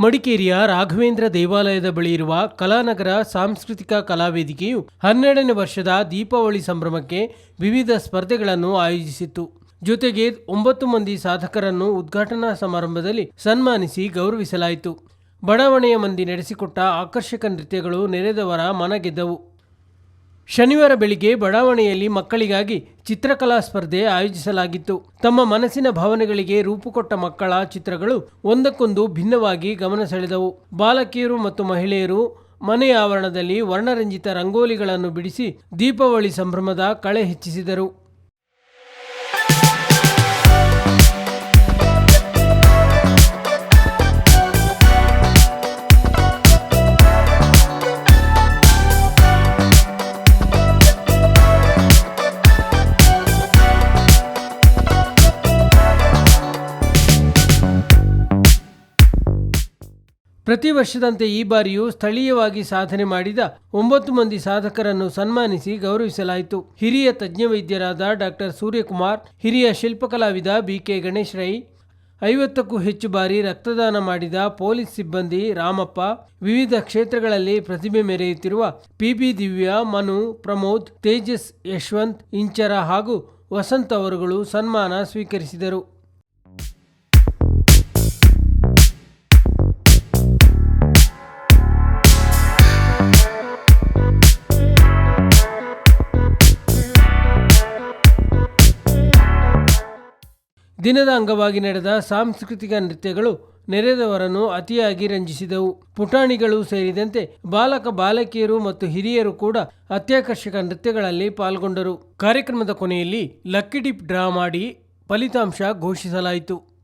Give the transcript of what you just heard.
ಮಡಿಕೇರಿಯ ರಾಘವೇಂದ್ರ ದೇವಾಲಯದ ಬಳಿ ಇರುವ ಕಲಾನಗರ ಸಾಂಸ್ಕೃತಿಕ ಕಲಾವೇದಿಕೆಯು ಹನ್ನೆರಡನೇ ವರ್ಷದ ದೀಪಾವಳಿ ಸಂಭ್ರಮಕ್ಕೆ ವಿವಿಧ ಸ್ಪರ್ಧೆಗಳನ್ನು ಆಯೋಜಿಸಿತ್ತು. ಜೊತೆಗೆ ಒಂಬತ್ತು ಮಂದಿ ಸಾಧಕರನ್ನು ಉದ್ಘಾಟನಾ ಸಮಾರಂಭದಲ್ಲಿ ಸನ್ಮಾನಿಸಿ ಗೌರವಿಸಲಾಯಿತು. ಬಡಾವಣೆಯ ಮಂದಿ ನಡೆಸಿಕೊಟ್ಟ ಆಕರ್ಷಕ ನೃತ್ಯಗಳು ನೆರೆದವರ ಮನ ಗೆದ್ದವು. ಶನಿವಾರ ಬೆಳಿಗ್ಗೆ ಬಡಾವಣೆಯಲ್ಲಿ ಮಕ್ಕಳಿಗಾಗಿ ಚಿತ್ರಕಲಾ ಸ್ಪರ್ಧೆ ಆಯೋಜಿಸಲಾಗಿತ್ತು. ತಮ್ಮ ಮನಸ್ಸಿನ ಭಾವನೆಗಳಿಗೆ ರೂಪುಕೊಟ್ಟ ಮಕ್ಕಳ ಚಿತ್ರಗಳು ಒಂದಕ್ಕೊಂದು ಭಿನ್ನವಾಗಿ ಗಮನ ಸೆಳೆದವು. ಬಾಲಕಿಯರು ಮತ್ತು ಮಹಿಳೆಯರು ಮನೆಯ ಆವರಣದಲ್ಲಿ ವರ್ಣರಂಜಿತ ರಂಗೋಲಿಗಳನ್ನು ಬಿಡಿಸಿ ದೀಪಾವಳಿ ಸಂಭ್ರಮದ ಕಳೆ ಹೆಚ್ಚಿಸಿದರು. ಪ್ರತಿ ವರ್ಷದಂತೆ ಈ ಬಾರಿಯೂ ಸ್ಥಳೀಯವಾಗಿ ಸಾಧನೆ ಮಾಡಿದ ಒಂಬತ್ತು ಮಂದಿ ಸಾಧಕರನ್ನು ಸನ್ಮಾನಿಸಿ ಗೌರವಿಸಲಾಯಿತು. ಹಿರಿಯ ತಜ್ಞ ವೈದ್ಯರಾದ ಡಾಕ್ಟರ್ ಸೂರ್ಯಕುಮಾರ್, ಹಿರಿಯ ಶಿಲ್ಪಕಲಾವಿದ ಬಿಕೆ ಗಣೇಶ್ ರೈ, ಐವತ್ತಕ್ಕೂ ಹೆಚ್ಚು ಬಾರಿ ರಕ್ತದಾನ ಮಾಡಿದ ಪೊಲೀಸ್ ಸಿಬ್ಬಂದಿ ರಾಮಪ್ಪ, ವಿವಿಧ ಕ್ಷೇತ್ರಗಳಲ್ಲಿ ಪ್ರತಿಭೆ ಮೆರೆಯುತ್ತಿರುವ ಪಿಬಿ ದಿವ್ಯಾ, ಮನು, ಪ್ರಮೋದ್, ತೇಜಸ್ ಯಶವಂತ್, ಇಂಚರ ಹಾಗೂ ವಸಂತ್ ಅವರುಗಳು ಸನ್ಮಾನ ಸ್ವೀಕರಿಸಿದರು. ದಿನದ ಅಂಗವಾಗಿ ನಡೆದ ಸಾಂಸ್ಕೃತಿಕ ನೃತ್ಯಗಳು ನೆರೆದವರನ್ನು ಅತಿಯಾಗಿ ರಂಜಿಸಿದವು. ಪುಟಾಣಿಗಳು ಸೇರಿದಂತೆ ಬಾಲಕ, ಬಾಲಕಿಯರು ಮತ್ತು ಹಿರಿಯರು ಕೂಡ ಅತ್ಯಾಕರ್ಷಕ ನೃತ್ಯಗಳಲ್ಲಿ ಪಾಲ್ಗೊಂಡರು. ಕಾರ್ಯಕ್ರಮದ ಕೊನೆಯಲ್ಲಿ ಲಕ್ಕಿ ಡಿಪ್ ಡ್ರಾ ಮಾಡಿ ಫಲಿತಾಂಶ ಘೋಷಿಸಲಾಯಿತು.